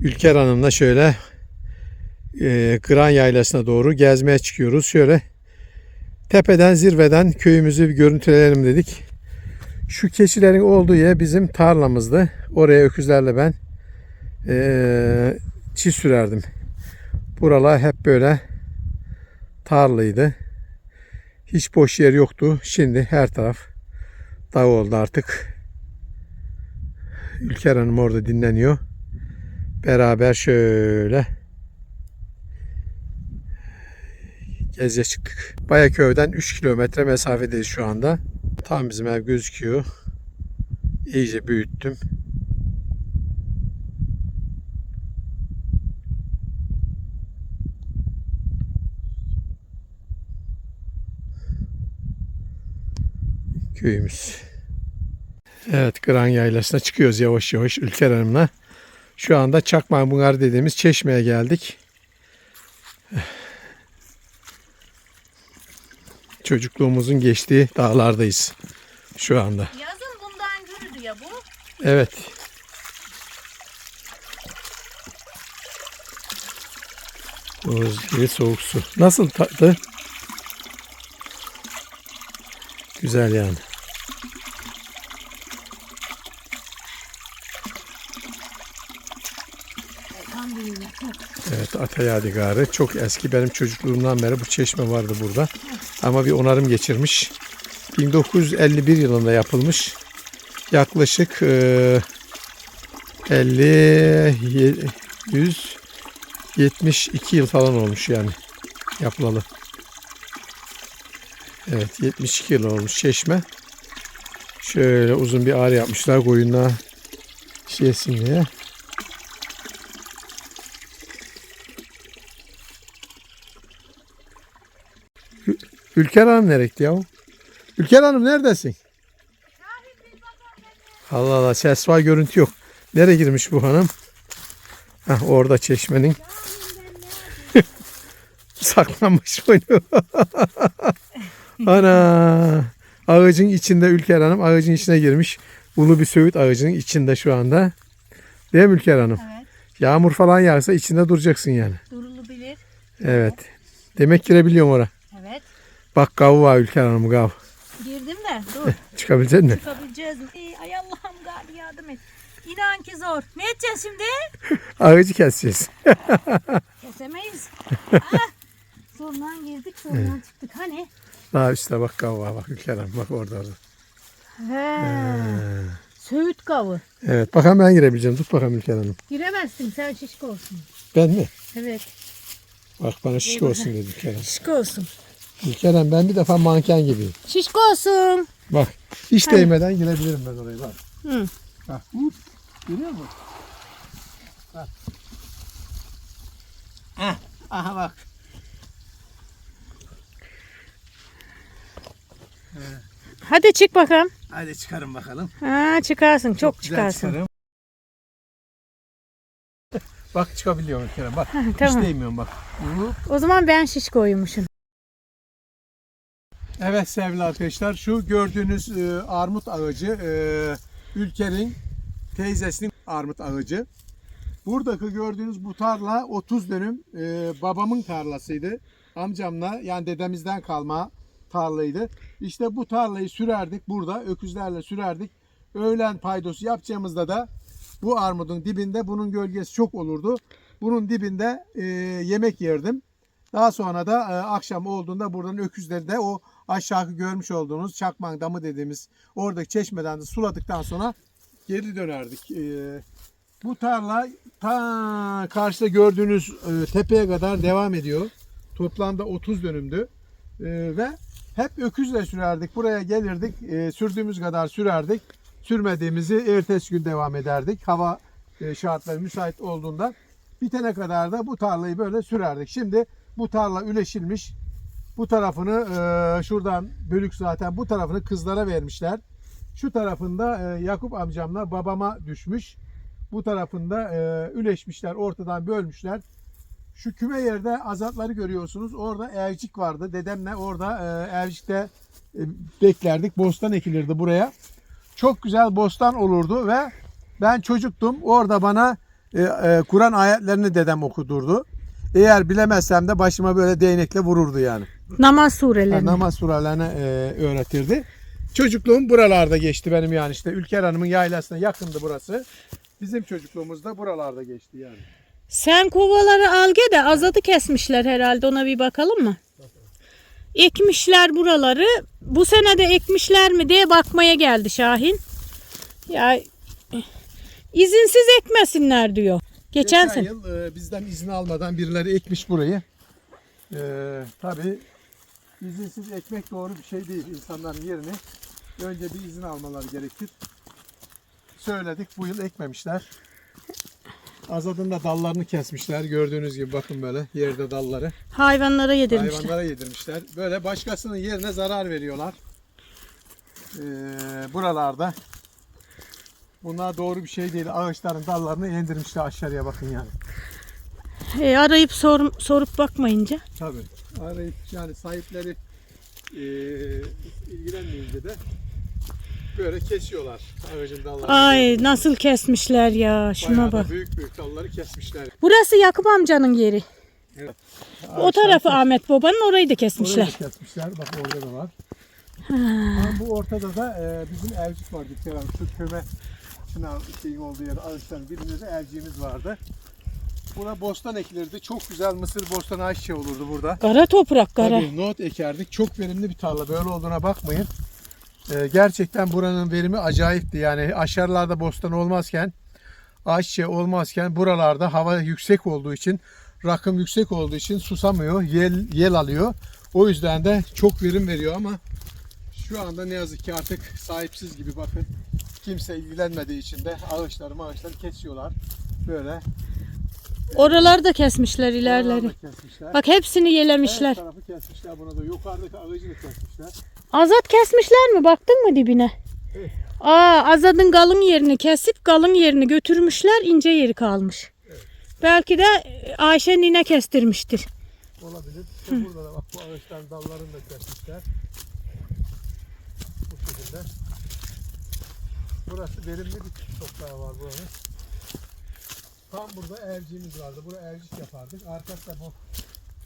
Ülker Hanım'la şöyle e, Gran Yaylası'na doğru gezmeye çıkıyoruz. Şöyle tepeden zirveden köyümüzü bir görüntüleyelim dedik. Şu keçilerin olduğu yer bizim tarlamızdı. Oraya öküzlerle ben e, çiğ sürerdim. Buralar hep böyle tarlıydı. Hiç boş yer yoktu. Şimdi her taraf dağ oldu artık. Ülker Hanım orada dinleniyor. Beraber şöyle geziye çıktık. Bayaköy'den 3 kilometre mesafedeyiz şu anda. Tam bizim ev gözüküyor. İyice büyüttüm. Köyümüz. Evet Gran Yaylası'na çıkıyoruz yavaş yavaş Ülker Hanım'la. Şu anda Çakmak Bungar dediğimiz çeşmeye geldik. Çocukluğumuzun geçtiği dağlardayız şu anda. Yazın bundan yürüdü ya bu. Evet. Buz gibi soğuk su. Nasıl tadı? Güzel yani. Tam büyüğü. Evet Ata Yadigarı. Çok eski. Benim çocukluğumdan beri bu çeşme vardı burada. Ama bir onarım geçirmiş. 1951 yılında yapılmış. Yaklaşık e, 50 ye- 100 72 yıl falan olmuş yani yapılalı. Evet 72 yıl olmuş çeşme. Şöyle uzun bir ağrı yapmışlar koyunlar şey yesin diye. Ülker Hanım nereye gitti ya? Ülker Hanım neredesin? Allah Allah ses var görüntü yok. Nereye girmiş bu hanım? Heh, orada çeşmenin. Saklanmış oynuyor. Ana. Ağacın içinde Ülker Hanım ağacın içine girmiş. Ulu bir söğüt ağacının içinde şu anda. Değil mi Ülker Hanım? Evet. Yağmur falan yağsa içinde duracaksın yani. Durulu bilir. Evet. Demek girebiliyorum oraya. Evet. Bak gav var Ülker Hanım gav. Girdim de dur. Çıkabilecek misin? Çıkabileceğiz mi? Ey, ay Allah'ım gari yardım et. İnan ki zor. Ne edeceğiz şimdi? Ağacı keseceğiz. Kesemeyiz. ah, sondan girdik sondan çıktık. Hani? Daha üstte bak gav var bak Ülker Hanım bak orada orada. He. Söğüt kavı. Evet bakalım ben girebileceğim. Tut bakalım Ülker Hanım. Giremezsin sen şişko olsun. Ben mi? Evet. Bak bana şişik olsun dedi Ülker Hanım. Şişko olsun. Hanım ben bir defa manken gibiyim. Şişko olsun. Bak hiç Hadi. değmeden girebilirim ben oraya bak. Hı. Bak. Hop. Görüyor musun? Bak. Ah, aha bak. Hadi çık bakalım. Hadi çıkarın bakalım. Ha, çıkarsın. Çok, güzel çıkarsın. çıkarım. Bak çıkabiliyorum Hanım bak. Hiç tamam. değmiyorum bak. Hop. O zaman ben şişkoymuşum. Evet sevgili arkadaşlar şu gördüğünüz e, armut ağacı e, Ülker'in teyzesinin armut ağacı. Buradaki gördüğünüz bu tarla 30 dönüm e, babamın tarlasıydı. Amcamla yani dedemizden kalma tarlaydı. İşte bu tarlayı sürerdik burada öküzlerle sürerdik. Öğlen paydosu yapacağımızda da bu armudun dibinde bunun gölgesi çok olurdu. Bunun dibinde e, yemek yerdim. Daha sonra da e, akşam olduğunda buradan öküzleri de o aşağı görmüş olduğunuz Çakmak Damı dediğimiz oradaki çeşmeden de suladıktan sonra geri dönerdik. E, bu tarla ta karşıda gördüğünüz e, tepeye kadar devam ediyor. Toplamda 30 dönümdü. E, ve hep öküzle sürerdik. Buraya gelirdik. e, sürdüğümüz kadar sürerdik. Sürmediğimizi ertesi gün devam ederdik. Hava e, şartları müsait olduğunda bitene kadar da bu tarlayı böyle sürerdik. Şimdi bu tarla üleşilmiş. Bu tarafını e, şuradan bölük zaten bu tarafını kızlara vermişler. Şu tarafında e, Yakup amcamla babama düşmüş. Bu tarafında e, üleşmişler, ortadan bölmüşler. Şu küme yerde azatları görüyorsunuz. Orada evcik vardı. Dedemle orada e, evcikte e, beklerdik. Bostan ekilirdi buraya. Çok güzel bostan olurdu ve ben çocuktum. Orada bana e, e, Kur'an ayetlerini dedem okudurdu. Eğer bilemezsem de başıma böyle değnekle vururdu yani. Namaz surelerini. namaz surelerini e, öğretirdi. Çocukluğum buralarda geçti benim yani işte Ülker Hanım'ın yaylasına yakındı burası. Bizim çocukluğumuz da buralarda geçti yani. Sen kovaları al ge de azadı kesmişler herhalde ona bir bakalım mı? Ekmişler buraları. Bu sene de ekmişler mi diye bakmaya geldi Şahin. Ya izinsiz ekmesinler diyor. Geçen sene. yıl e, bizden izin almadan birileri ekmiş burayı. E, tabii izinsiz ekmek doğru bir şey değil. İnsanların yerini önce bir izin almaları gerekir. Söyledik bu yıl ekmemişler. Azadın da dallarını kesmişler. Gördüğünüz gibi bakın böyle yerde dalları. Hayvanlara yedirmişler. Hayvanlara yedirmişler. Böyle başkasının yerine zarar veriyorlar. Ee, buralarda. Bunlar doğru bir şey değil. Ağaçların dallarını indirmişler aşağıya bakın yani. E, arayıp sor, sorup bakmayınca. Tabii. Arayıp yani sahipleri e, ilgilenmeyince de böyle kesiyorlar ağacın dallarını. Ay nasıl kesmişler ya. Şuna Bayağı bak. büyük büyük dalları kesmişler. Burası Yakup amcanın yeri. Evet. O tarafı Ahmet babanın orayı da Orayı kesmişler. da kesmişler. Bak orada da var. Ama bu ortada da e, bizim elcik vardı. Kerem. Şu köme çınar şeyin olduğu yer ağaçların birinde de elciğimiz vardı. Buna bostan ekilirdi. Çok güzel mısır bostan ayçiçeği olurdu burada. Kara toprak kara. Tabii nohut ekerdik. Çok verimli bir tarla. Böyle olduğuna bakmayın. E, gerçekten buranın verimi acayipti. Yani aşağılarda bostan olmazken ayçiçeği olmazken buralarda hava yüksek olduğu için rakım yüksek olduğu için susamıyor. Yel, yel alıyor. O yüzden de çok verim veriyor ama şu anda ne yazık ki artık sahipsiz gibi bakın. Kimse ilgilenmediği için de ağaçları ağaçları kesiyorlar. Böyle Oraları da kesmişler ilerleri. da kesmişler. Bak hepsini Her yelemişler. tarafı kesmişler buna da. Yukarıdaki ağacını kesmişler. Azat kesmişler mi? Baktın mı dibine? Evet. Aa Azad'ın kalın yerini kesip kalın yerini götürmüşler. ince yeri kalmış. Belki de Ayşe nine kestirmiştir. Olabilir. İşte burada da bak bu ağaçların dallarını da kesmişler. Bu şekilde. Burası verimli bir toprağı var buranın. Tam burada elciğimiz vardı. Buraya elcik yapardık. Arkası bu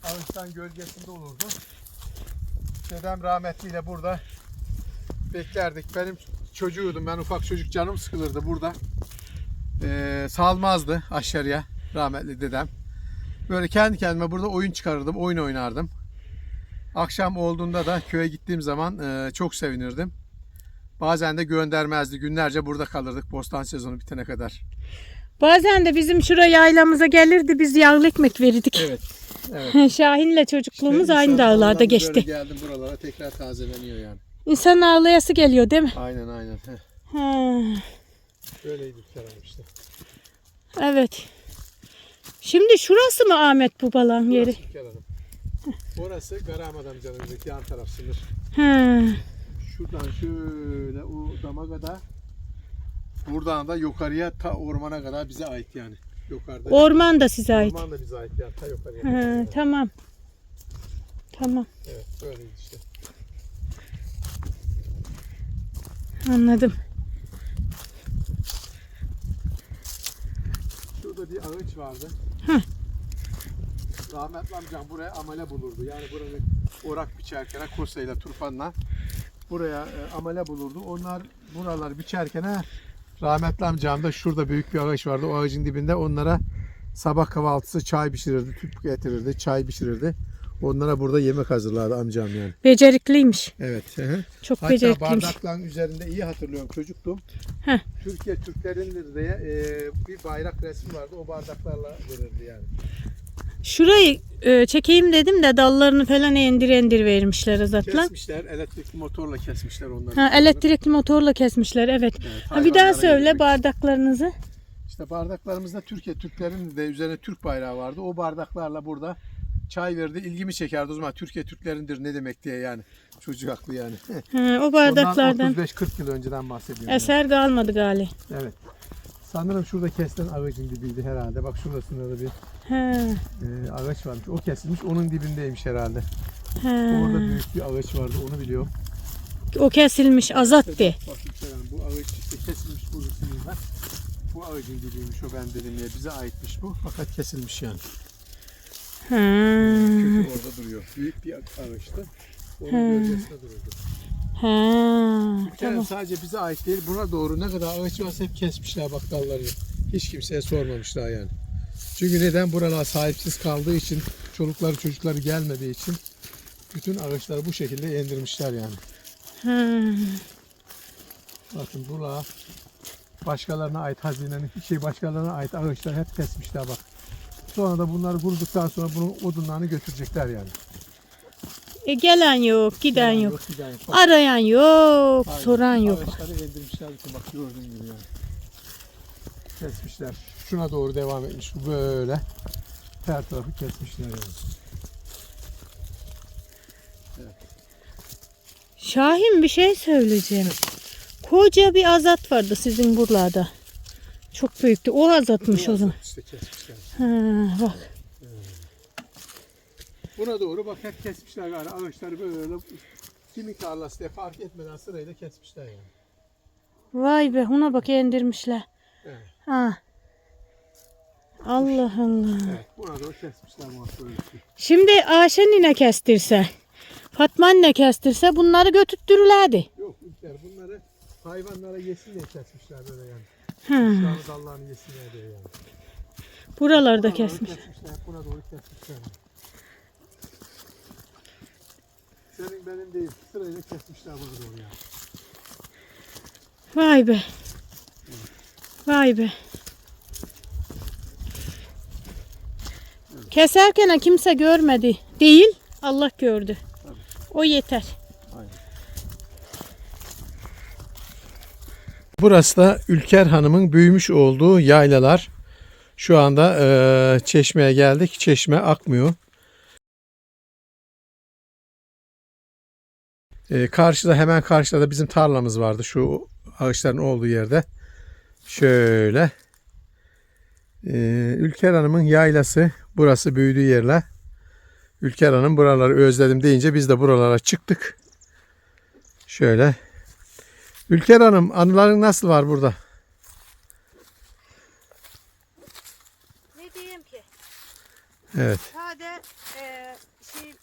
ağaçtan gölgesinde olurdu. Dedem rahmetliyle burada beklerdik. Benim çocuğuydum. Ben ufak çocuk canım sıkılırdı burada. Ee, salmazdı aşağıya rahmetli dedem. Böyle kendi kendime burada oyun çıkarırdım, oyun oynardım. Akşam olduğunda da köye gittiğim zaman e, çok sevinirdim. Bazen de göndermezdi. Günlerce burada kalırdık bostan sezonu bitene kadar. Bazen de bizim şuraya yaylamıza gelirdi. Biz yağlı ekmek verirdik. Evet. Evet. Şahin'le çocukluğumuz İşte aynı dağlarda oradan böyle geçti. geldim buralara tekrar tazeleniyor yani. İnsan ağlayası geliyor değil mi? Aynen aynen. Ha, Böyleydi Kerem işte. evet. Şimdi şurası mı Ahmet Babalan yeri? Burası Kerem. Orası Karahamad amcanın yan taraf sınır. Ha. Şuradan şöyle o dama kadar buradan da yukarıya ta ormana kadar bize ait yani. Yukarıda. Orman da size ait. Orman da bize ait yani ta yukarıya. Ha, tamam. Tamam. Evet böyleydi işte. Anladım. Şurada bir ağaç vardı. Hı. Rahmetli amcam buraya amele bulurdu. Yani buranı orak biçerken kosayla turpanla buraya e, amele bulurdu. Onlar buraları biçerken ha, rahmetli amcam da şurada büyük bir ağaç vardı. O ağacın dibinde onlara sabah kahvaltısı çay pişirirdi, tüp getirirdi, çay pişirirdi. Onlara burada yemek hazırlardı amcam yani. Becerikliymiş. Evet. hı hı. Çok Hatta becerikliymiş. bardakların üzerinde iyi hatırlıyorum çocuktum. Heh. Türkiye Türklerindir diye e, bir bayrak resmi vardı. O bardaklarla verirdi yani. Şurayı e, çekeyim dedim de dallarını falan endir endir vermişler Azat'la. Kesmişler, elektrikli motorla kesmişler onları. Ha, elektrikli motorla kesmişler evet. Evet, Ha, bir daha söyle yedirmek. bardaklarınızı. İşte bardaklarımızda Türkiye Türklerinin de üzerine Türk bayrağı vardı. O bardaklarla burada çay verdi. İlgimi çekerdi o zaman Türkiye Türklerindir ne demek diye yani. Çocuk haklı yani. Ha, o bardaklardan 35-40 yıl önceden bahsediyorum. yani. eser kalmadı gali. Evet. Sanırım şurada kesilen ağacın dibiydi herhalde. Bak şurasında da bir Ha, e, ağaç varmış. O kesilmiş. Onun dibindeymiş herhalde. ha. Orada büyük bir ağaç vardı. Onu biliyorum. O kesilmiş Azat de. Bakın Kerem, bu ağaç işte kesilmiş burada sinirler. Bu ağacın dibiymiş o ben dedim ya. Bize aitmiş bu. Fakat kesilmiş yani. Ha. Kökü orada duruyor. Büyük bir ağaçtı. Onun gölgesinde dururdu. Ha. Yani Tamam. sadece bize ait değil. Buna doğru ne kadar ağaç varsa hep kesmişler bak dallarını. Hiç kimseye sormamışlar yani. Çünkü neden? Buralar sahipsiz kaldığı için, çolukları çocukları gelmediği için bütün ağaçları bu şekilde indirmişler yani. Ha. Bakın buralar başkalarına ait hazinenin, şey başkalarına ait ağaçlar hep kesmişler bak. Sonra da bunları kuruduktan sonra bunun odunlarını götürecekler yani. E gelen yok, giden yok. giden yok. Bak, Arayan yok, aynen. soran yok. Ağaçları bak gördüğün gibi yani. Kesmişler. Şuna doğru devam etmiş bu böyle. Her tarafı kesmişler yani. Şahin bir şey söyleyeceğim. Koca bir azat vardı sizin buralarda. Çok büyüktü. O azatmış o zaman. İşte kesmişler. Ha, bak. Buna doğru bak hep kesmişler yani ağaçları böyle kimin tarlası diye fark etmeden sırayla kesmişler yani. Vay be ona bak indirmişler. Evet. Ha. Allah Allah. Evet, buna doğru kesmişler bu böyle. Şimdi Ayşe nine kestirse, Fatma anne kestirse bunları götürttürürlerdi. Yok Ülker bunları hayvanlara yesin diye kesmişler böyle yani. Dallarını yesinler diye yani. Buralarda doğru kesmiş. kesmişler, buna doğru kesmişler. Senin benim değil, sırayla kesmişler bunu doğru yani. Vay be. Vay be. Keserken kimse görmedi. Değil, Allah gördü. O yeter. Burası da Ülker Hanım'ın büyümüş olduğu yaylalar. Şu anda eee, çeşmeye geldik. Çeşme akmıyor. Eee, karşıda hemen karşıda da bizim tarlamız vardı. Şu ağaçların olduğu yerde. Şöyle. Eee, Ülker Hanım'ın yaylası. Burası büyüdüğü yerler. Ülker Hanım buraları özledim deyince biz de buralara çıktık. Şöyle. Ülker Hanım anıların nasıl var burada? Ne diyeyim ki? Evet. Sade e, şey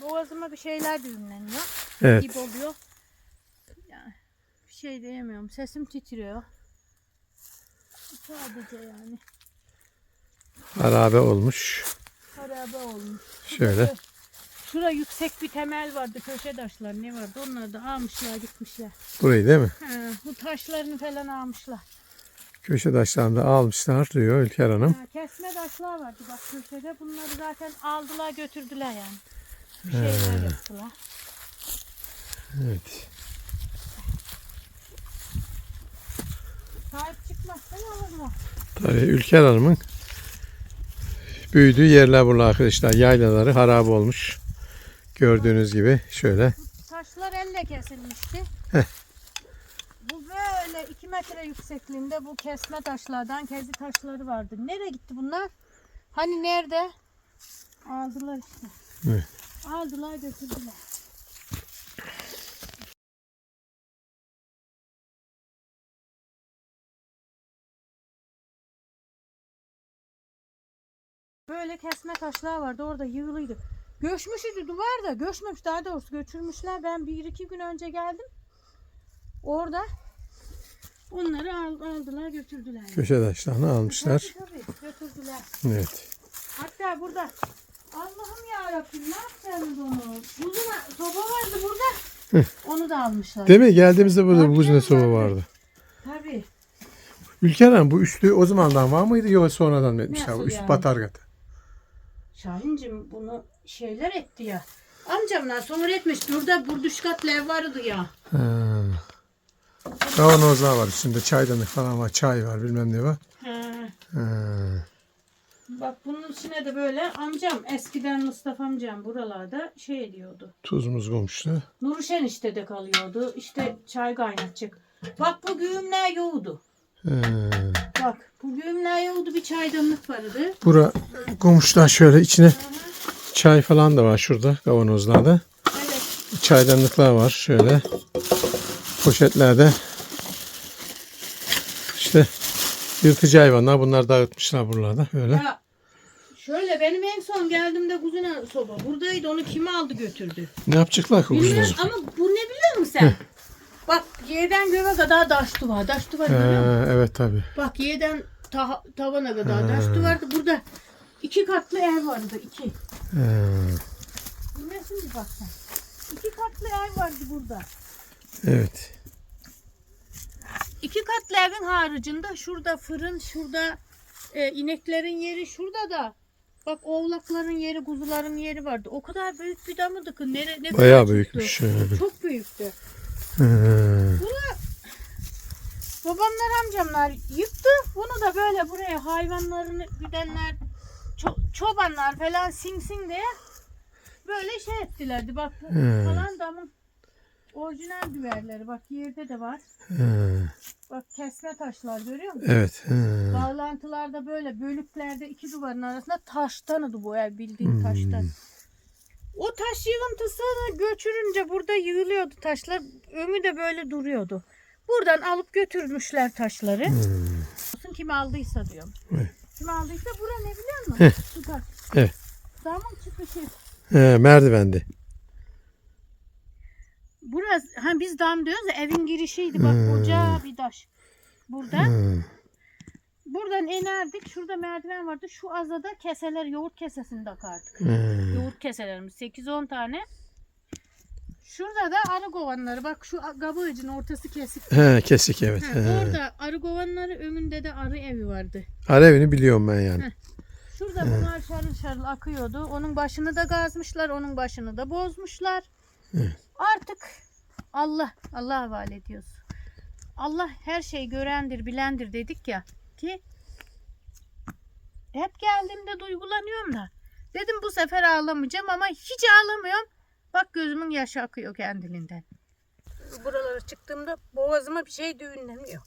boğazıma bir şeyler düğümleniyor. Evet. Gibi oluyor. Yani bir şey diyemiyorum. Sesim titriyor. Sadece yani. Harabe olmuş. Harabe olmuş. Şöyle. Şura yüksek bir temel vardı. Köşe taşlar ne vardı? Onları da almışlar gitmişler. Burayı değil mi? Ha, bu taşlarını falan almışlar. Köşe taşlarını da almışlar diyor Ülker Hanım. Ha, kesme taşlar vardı bak köşede. Bunları zaten aldılar götürdüler yani. Bir şeyler yaptılar. Evet. Sahip çıkmazsan olur mu? Tabii Ülker Hanım'ın büyüdüğü yerler burada arkadaşlar. Yaylaları harabe olmuş. Gördüğünüz gibi şöyle. Taşlar elle kesilmişti. Heh. Bu böyle 2 metre yüksekliğinde bu kesme taşlardan kezi taşları vardı. Nereye gitti bunlar? Hani nerede? Aldılar işte. Evet. Aldılar götürdüler. Böyle kesme taşlar vardı orada yığılıydı. Göçmüş idi duvar da göçmemiş daha doğrusu götürmüşler. Ben bir iki gün önce geldim. Orada onları al- aldılar götürdüler. Köşe taşlarını almışlar. Tabii, götürdüler. Evet. Hatta burada Allah'ım ya Rabbim ne yapacaksınız onu? Uzun soba vardı burada. Onu da almışlar. Değil mi? Geldiğimizde burada Tabii buzun canım, soba vardı. Tabii. Ülker Hanım bu üstü o zamandan var mıydı yoksa sonradan mı etmişler? Nasıl üst yani? batargatı. Şahincim bunu şeyler etti ya. Amcamlar sonra etmiş. Burada burduşkatlar vardı ya. Ha. Kavanozlar var üstünde. Çaydanlık falan var. Çay var bilmem ne var. Ha. Ha. Bak bunun içine de böyle amcam eskiden Mustafa amcam buralarda şey diyordu. Tuz muz koymuştu. Nurşen işte de kalıyordu. İşte çay kaynatacak. Bak bu güğümler yoğdu. Ha. Bak bu güğümler yoğdu bir çaydanlık vardı. Bura koymuşlar şöyle içine çay falan da var şurada kavanozlarda. Evet. Çaydanlıklar var şöyle. Poşetlerde. İşte Yırtıcı hayvanlar bunlar dağıtmışlar buralarda böyle. Ya şöyle benim en son geldiğimde kuzine soba buradaydı onu kim aldı götürdü. Ne yapacaklar ki Bilmiyorum kuzuları? ama bu ne biliyor musun sen? Bak yerden göğe kadar taş duvar. Taş duvar görüyor musun? Ee, evet tabi. Bak yerden ta- tavana kadar taş duvardı. Burada iki katlı ev vardı. iki. Bilmesin bir bak sen. İki katlı ev vardı burada. evet. İki katlı evin haricinde şurada fırın, şurada e, ineklerin yeri, şurada da bak oğlakların yeri, kuzuların yeri vardı. O kadar büyük bir damıydı ki nere, ne Bayağı kadar büyükmüş. çıktı. Çok büyüktü. Ee, Babamlar amcamlar yıktı. Bunu da böyle buraya hayvanlarını güdenler, ço- çobanlar falan sinsin diye böyle şey ettilerdi. Bak Hmm. falan damın orijinal düverleri. Bak yerde de var. ee, Bak kesme taşlar görüyor musun? evet. ee. Bağlantılarda böyle bölüklerde iki duvarın arasında taştanıdı bu ev bildiğin taştan. O taş yığıntısını göçürünce burada yığılıyordu taşlar. Önü de böyle duruyordu. Buradan alıp götürmüşler taşları. Olsun kim aldıysa diyorum. Evet. Kim aldıysa bura ne biliyor musun? Evet. Damın çıkışı. Ee, merdivendi. Burası, ha biz dam diyoruz ya evin girişiydi. Bak koca bir taş. Burada. Hmm. Buradan inerdik. Şurada merdiven vardı. Şu azada keseler yoğurt kesesini takardık. Hmm. Yoğurt keselerimiz 8-10 tane. Şurada da arı kovanları. Bak şu kabuğucun ortası kesik. He, kesik evet. Ha, He. orada arı kovanları önünde de arı evi vardı. Alevini biliyorum ben yani. Şurada bunlar şarıl şarıl akıyordu. Onun başını da gazmışlar. Onun başını da bozmuşlar. Artık Allah Allah'a havale ediyoruz. Allah her şeyi görendir, bilendir dedik ya ki hep geldiğimde duygulanıyorum da. Dedim bu sefer ağlamayacağım ama hiç ağlamıyorum. Bak gözümün yaşı akıyor kendiliğinden. Buralara çıktığımda boğazıma bir şey düğünleniyor.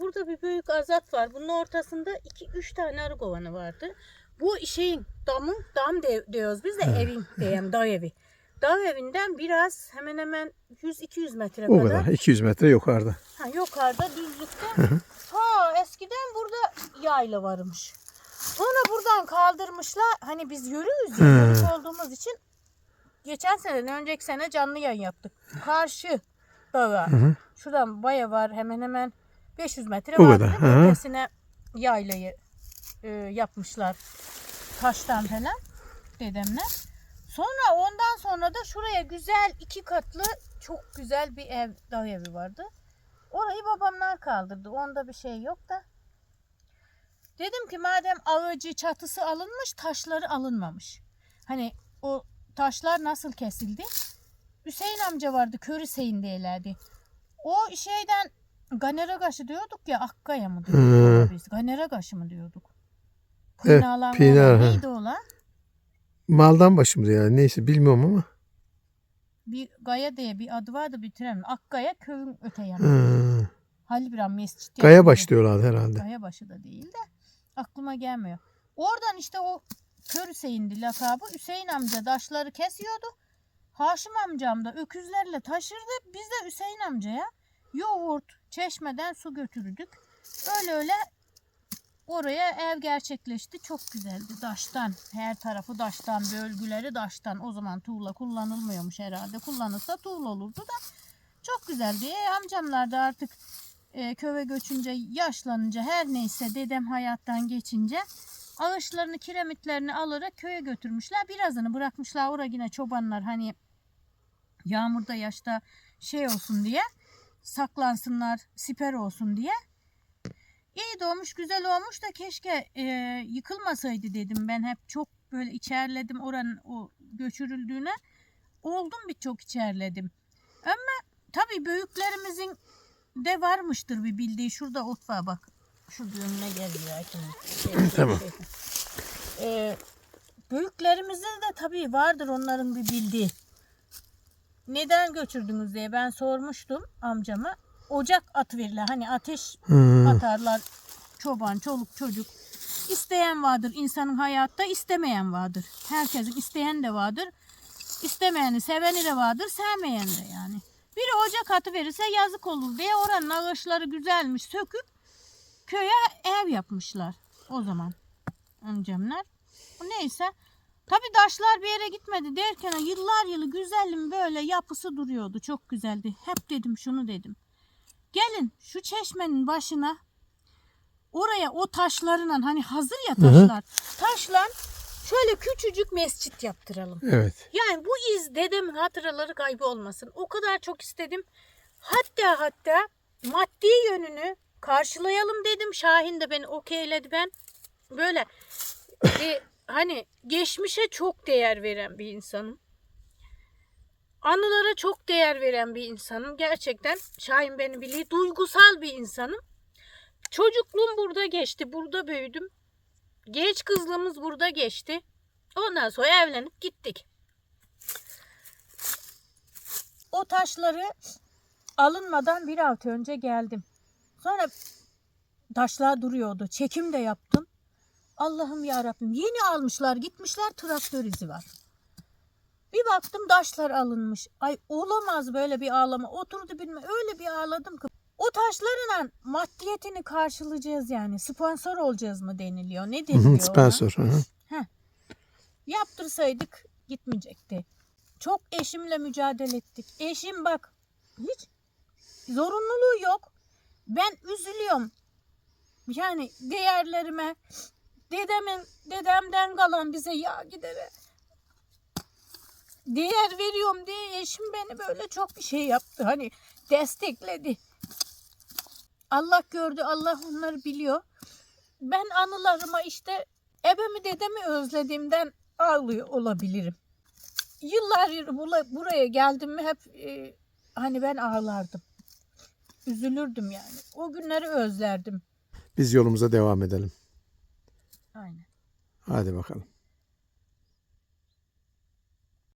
Burada bir büyük azat var. Bunun ortasında 2-3 tane arı kovanı vardı. Bu şeyin damın dam de, diyoruz biz de evin diyeyim dağ evi. Dağ evinden biraz hemen hemen 100-200 metre O kadar. kadar. 200 metre yukarıda. Ha, yukarıda düzlükte. ha eskiden burada yayla varmış. Sonra buradan kaldırmışlar. Hani biz yürüyüz ya yürüyüş olduğumuz için geçen sene önceki sene canlı yayın yaptık. Karşı dağa. Şuradan baya var hemen hemen 500 metre O var. kadar. Ötesine yaylayı e, yapmışlar. Taştan falan dedemler. Sonra ondan sonra da şuraya güzel iki katlı çok güzel bir ev, dağ evi vardı. Orayı babamlar kaldırdı. Onda bir şey yok da. Dedim ki madem ağacı çatısı alınmış taşları alınmamış. Hani o taşlar nasıl kesildi? Hüseyin amca vardı kör Hüseyin diyorlardı. O şeyden Ganera Gaşı diyorduk ya Akkaya mı diyorduk Hı. biz? Ganera Gaşı mı diyorduk? Evet, Pınalan Pinar, olan ha. neydi o lan? Maldan başımıza yani. Neyse bilmiyorum ama. Bir Gaya diye bir adı vardı bitiremem. Akkaya köyün öte yanı. Hı. Halibran Mescid. Gaya baş diyorlardı herhalde. Gayabaşı da değil de aklıma gelmiyor. Oradan işte o Kör Hüseyin'di lakabı. Hüseyin amca daşları kesiyordu. Haşim amcam da öküzlerle taşırdı. Biz de Hüseyin amcaya yoğurt, çeşmeden su götürdük. Öyle öyle oraya ev gerçekleşti. Çok güzeldi. Daştan. Her tarafı daştan. Bölgüleri daştan. O zaman tuğla kullanılmıyormuş herhalde. Kullanılsa tuğla olurdu da. Çok güzeldi. E, amcamlar da artık e, köye göçünce yaşlanınca her neyse dedem hayattan geçince ağaçlarını kiremitlerini alarak köye götürmüşler. Birazını bırakmışlar oraya yine çobanlar hani yağmurda yaşta şey olsun diye saklansınlar siper olsun diye. İyi doğmuş güzel olmuş da keşke e, yıkılmasaydı dedim ben hep çok böyle içerledim oranın o göçürüldüğüne oldum birçok içerledim. Ama tabii büyüklerimizin de varmıştır bir bildiği. Şurada ot var bak. Şu önüne geliyor. Şey, Tamam. Ee, büyüklerimizde de tabii vardır onların bir bildiği. Neden göçürdünüz diye ben sormuştum amcama. Ocak atıverirler. Hani ateş Hı. atarlar. Çoban, çoluk, çocuk. İsteyen vardır insanın hayatta, istemeyen vardır. Herkesin isteyen de vardır. İstemeyeni, seveni de vardır, sevmeyen de yani. Biri ocak atı verirse yazık olur diye oranın ağaçları güzelmiş söküp köye ev yapmışlar o zaman amcamlar. Neyse. Tabi taşlar bir yere gitmedi derken yıllar yılı güzelim böyle yapısı duruyordu. Çok güzeldi. Hep dedim şunu dedim. Gelin şu çeşmenin başına oraya o taşlarla hani hazır ya taşlar. Taşla şöyle küçücük mescit yaptıralım. Evet. Yani bu iz dedemin hatıraları kaybolmasın. O kadar çok istedim. Hatta hatta maddi yönünü karşılayalım dedim. Şahin de beni okeyledi ben. Böyle e, hani geçmişe çok değer veren bir insanım. Anılara çok değer veren bir insanım. Gerçekten Şahin beni biliyor. Duygusal bir insanım. Çocukluğum burada geçti. Burada büyüdüm. Genç kızlığımız burada geçti. Ondan sonra evlenip gittik. O taşları alınmadan bir hafta önce geldim. Sonra taşlar duruyordu. Çekim de yaptım. Allah'ım ya Rabbim yeni almışlar gitmişler traktör izi var. Bir baktım taşlar alınmış. Ay olamaz böyle bir ağlama. Oturdu bilme öyle bir ağladım ki. O taşlarla maddiyetini karşılayacağız yani. Sponsor olacağız mı deniliyor? Ne deniliyor? Sponsor. hı. Yaptırsaydık gitmeyecekti. Çok eşimle mücadele ettik. Eşim bak hiç zorunluluğu yok. Ben üzülüyorum. Yani değerlerime dedemin dedemden kalan bize yağ gidere değer veriyorum diye eşim beni böyle çok bir şey yaptı. Hani destekledi. Allah gördü, Allah onları biliyor. Ben anılarıma işte ebemi dedemi özlediğimden ağlıyor olabilirim. Yıllar buraya geldim mi hep e, hani ben ağlardım. Üzülürdüm yani. O günleri özlerdim. Biz yolumuza devam edelim. Aynen. Hadi bakalım.